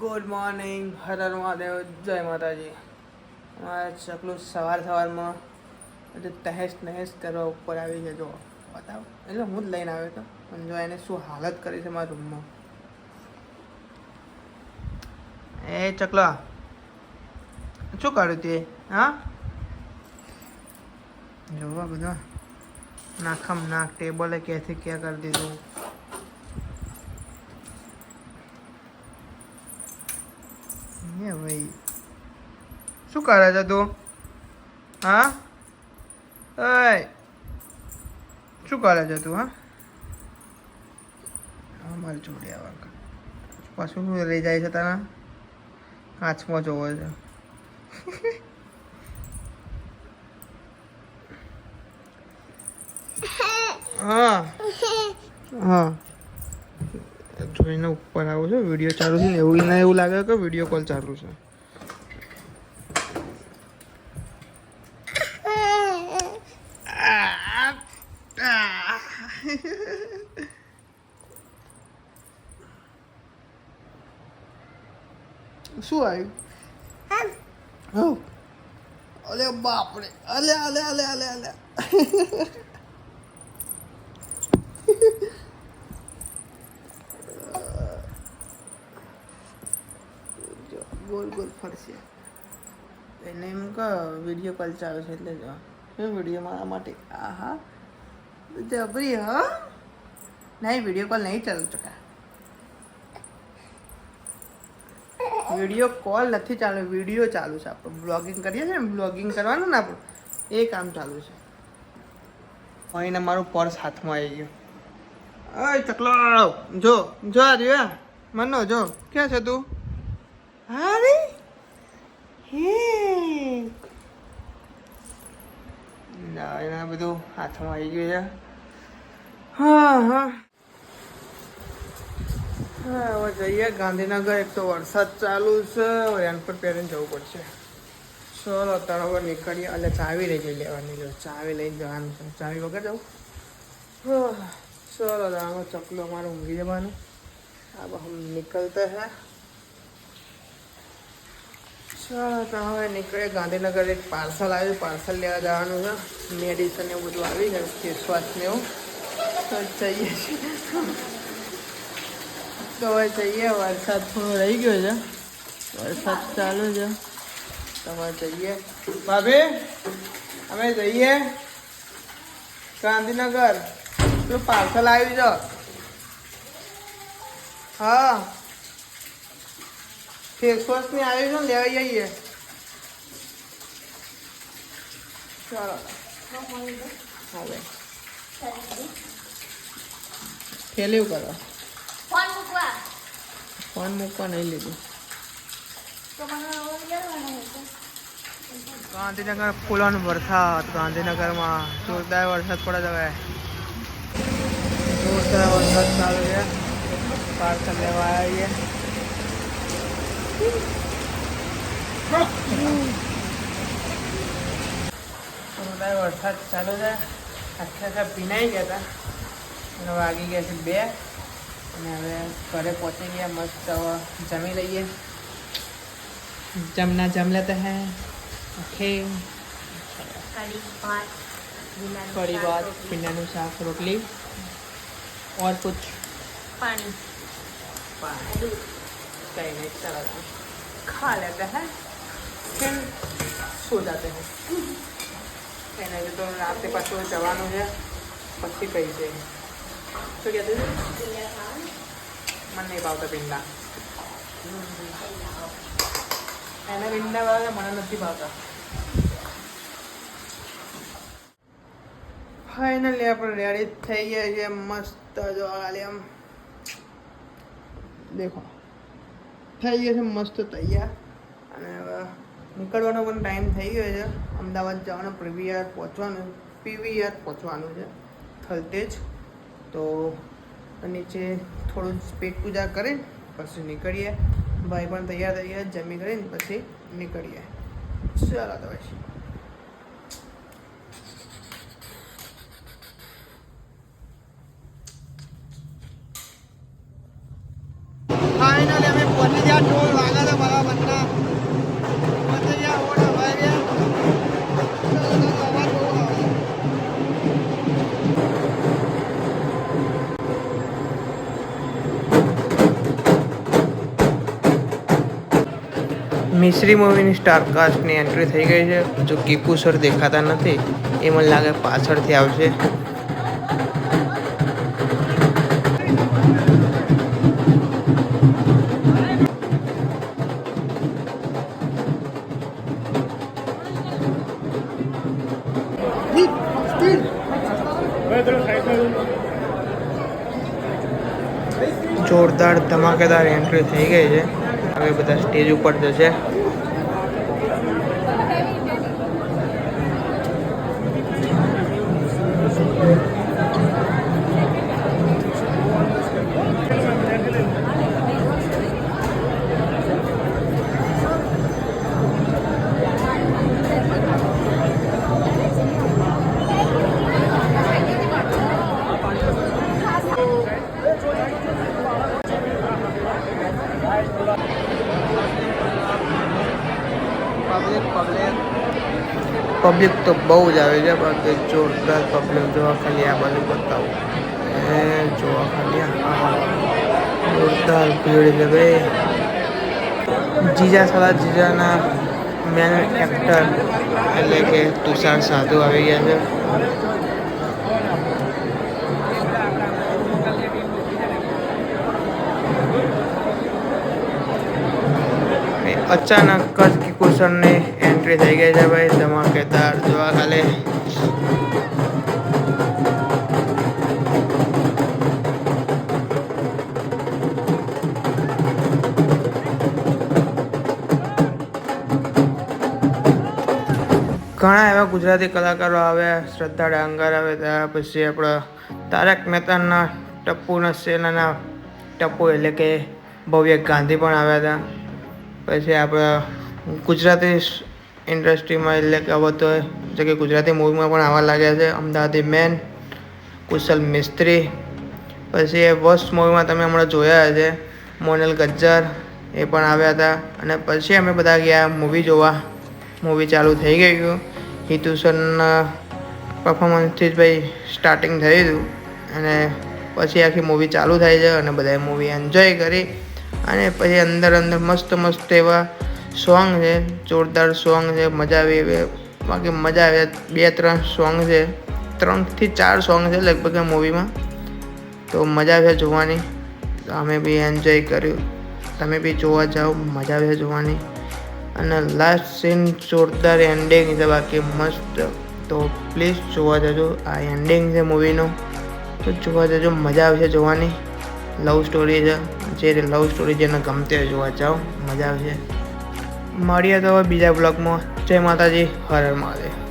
Good morning હર મહાદેવ, જય માતાજી. અમારે ચકલું સવાર સવારમાં બધું તહેસ નહેસ કરવા ઉપર આવી છે, જો બતાવો. એટલે હું જ લઈને આવ્યો હતો પણ જો એને શું હાલત કરી છે મારા રૂમમાં. એ ચકલા, શું કાઢ્યું તે? હા? જોવા બધા. નાખમ નાખ ટેબલે ક્યાંથી ક્યાં કરી દીધું? એ ભાઈ. શું કરે છે તું? હા? એ શું કરે છે તું હા? અમારી જોડે આવા પાછું શું લઈ જાય છે તારા? કાચમાં જોવો છે. હા. હા. જોઈને ઉપર આવું છે વીડિયો ચાલુ છે ને એવું ના એવું લાગે કે વીડિયો કોલ ચાલુ છે. શું આવ્યું? અલે બાપરે. અલે અલે અલે અલે અલે જો ગોલ ગોલ ફરશે. એને એમ કહો વીડિયો કોલ ચાલુ છે એટલે જો. શું વીડિયો મારા માટે? આહા. જબરી, હા. નહીં વીડિયો કોલ નહીં ચાલુ ચકા. વીડિયો કોલ નથી ચાલુ વીડિયો ચાલુ છે આપણે. બ્લોગિંગ કરીએ છીએ ને બ્લોગિંગ કરવાનું ને આપણું. એ કામ ચાલુ છે. અહીંને મારું પર્સ હાથમાં આવી ગયું. અય ચકલો જો જો આ રહ્યો મનો, જો. ક્યાં છે તું? અરે હે ના એના બધું હાથમાં આવી ગયું છે હા હા હા હવે જઈએ ગાંધીનગર એક તો વરસાદ ચાલુ છે રેન પર પહેરીને જવું પડશે ચલો અત્યારે હવે નીકળીએ એટલે ચાવી લઈ જઈ લેવાની જો ચાવી લઈને જવાનું છે ચાવી વગર જવું હા, ચલો આમાં ચકલો અમારે ઊંઘી જવાનું अब हम निकलते हैं ચાલો તો હવે નીકળે ગાંધીનગર એક પાર્સલ આવ્યું, પાર્સલ લેવા જવાનું છે. મેડિસન એવું બધું આવી ગયું ફેસવોશ ને એવું. તો જઈએ. છીએ તો હવે જઈએ, વરસાદ થોડો રહી ગયો છે. વરસાદ ચાલુ છે. તમારે જઈએ. ભાભી અમે જઈએ. ગાંધીનગર. પેલું પાર્સલ આવ્યું છે હા. ફેસવોશ આયોજન આવ્યું છે લેવા જઈએ. ચાલો. હવે. થેલીઓ કરો. ફોન મૂકવા. નહીં લીધું. ગાંધીનગર ફૂલોનો વરસાદ ગાંધીનગરમાં જોરદાર વરસાદ પડે છે હવે. જોરદાર વરસાદ ચાલુ છે. પાર્સલ લેવા આવીએ. चालू जाए अच्छा सा पीना ही गया था आगे गया घरे पहुँचे गया मस्त जमी रही है जमना जम लेते हैं ओके बात पिंडा साफ़ रोक ली और कुछ पानी कुछ પાણી कहीं नहीं चला खा लेते हैं फिर सो जाते हैं એને જે તો રાતે પાછું જવાનું છે પછી કઈ છે શું કહેતું હતું? મને નહીં ભાવતા ભીંડા એને ભીંડા ભાવે મને નથી ભાવતા ફાઇનલી આપણે રેડી થઈ ગયા છે મસ્ત જો ખાલી આમ દેખો થઈ ગયો છે, મસ્ત તૈયાર. અને હવે નીકળવાનો પણ ટાઈમ થઈ ગયો છે. અમદાવાદ જવાનું પીવીઆર પહોંચવાનું પીવીઆર પહોંચવાનું છે, થલતેજ. તો નીચે થોડું પેટ પૂજા કરી, પછી નીકળીએ. ભાઈ પણ તૈયાર થઈ ગયા, જમી કરીને પછી નીકળીએ. ચાલો તો પછી. મિશ્રી મૂવીની સ્ટારકાસ્ટની એન્ટ્રી થઈ ગઈ છે. જો કીકુ સર દેખાતા નથી, એ મને લાગે પાછળથી આવશે. જોરદાર ધમાકેદાર એન્ટ્રી થઈ ગઈ છે. હવે બધા સ્ટેજ ઉપર જશે. પબ્લિક તો બહુ જ આવે છે બાકી જોરદાર પબ્લિક જોવા ખાલી આ બાજુ બતાવું. એ જોવા ખાલી જોરદાર ભીડ છે ભાઈ. જીજા સાલા, જીજાના મેન એક્ટર એટલે કે તુષાર સાધુ આવી ગયા છે. અચાનક જ કિકુસરની એન્ટ્રી થઈ ગઈ છે ભાઈ. ધમાકેદાર જોવા ખાલી. ઘણા એવા ગુજરાતી કલાકારો આવ્યા શ્રદ્ધા ડાંગર આવે, ત્યાર પછી આપણા તારક મહેતાના ટપ્પુના સેનાના ટપ્પુ એટલે કે ભવ્ય ગાંધી પણ આવ્યા હતા. પછી આપણા ગુજરાતી ઇન્ડસ્ટ્રીમાં એટલે કે હવે તો જે કે ગુજરાતી મૂવીમાં પણ આવવા લાગ્યા છે, અમદાવાદી મેન, કુશલ મિસ્ત્રી, પછી એ વર્સ્ટ મૂવીમાં તમે હમણાં જોયા છે, મોનલ ગજ્જર, એ પણ આવ્યા હતા. અને પછી અમે બધા ગયા મૂવી જોવા. મૂવી ચાલુ થઈ ગયું. હિતુસનના પરફોર્મન્સથી જ ભાઈ સ્ટાર્ટિંગ થયું હતું. અને પછી આખી મૂવી ચાલુ થાય છે અને બધાએ મૂવી એન્જોય કરી. અને પછી અંદર અંદર મસ્ત મસ્ત એવા સોંગ છે, જોરદાર સોંગ છે, મજા આવી બાકી મજા આવે, બે ત્રણ સોંગ છે ત્રણથી ચાર સોંગ છે લગભગ મૂવીમાં તો મજા આવે જોવાની. અમે બી એન્જોય કર્યું. તમે બી જોવા જાઓ, મજા આવે જોવાની. અને લાસ્ટ સીન જોરદાર એન્ડિંગ છે, બાકી મસ્ત. તો પ્લીઝ જોવા જજો. આ એન્ડિંગ છે મૂવીનું તો જોવા જજો, મજા આવશે જોવાની. લવ સ્ટોરી છે. જે લવ સ્ટોરી જેને ગમતી હોય જોવા જાઓ. મજા આવશે. મળીએ તો બીજા બ્લોગમાં. જય માતાજી. હર હર મહાદેવ.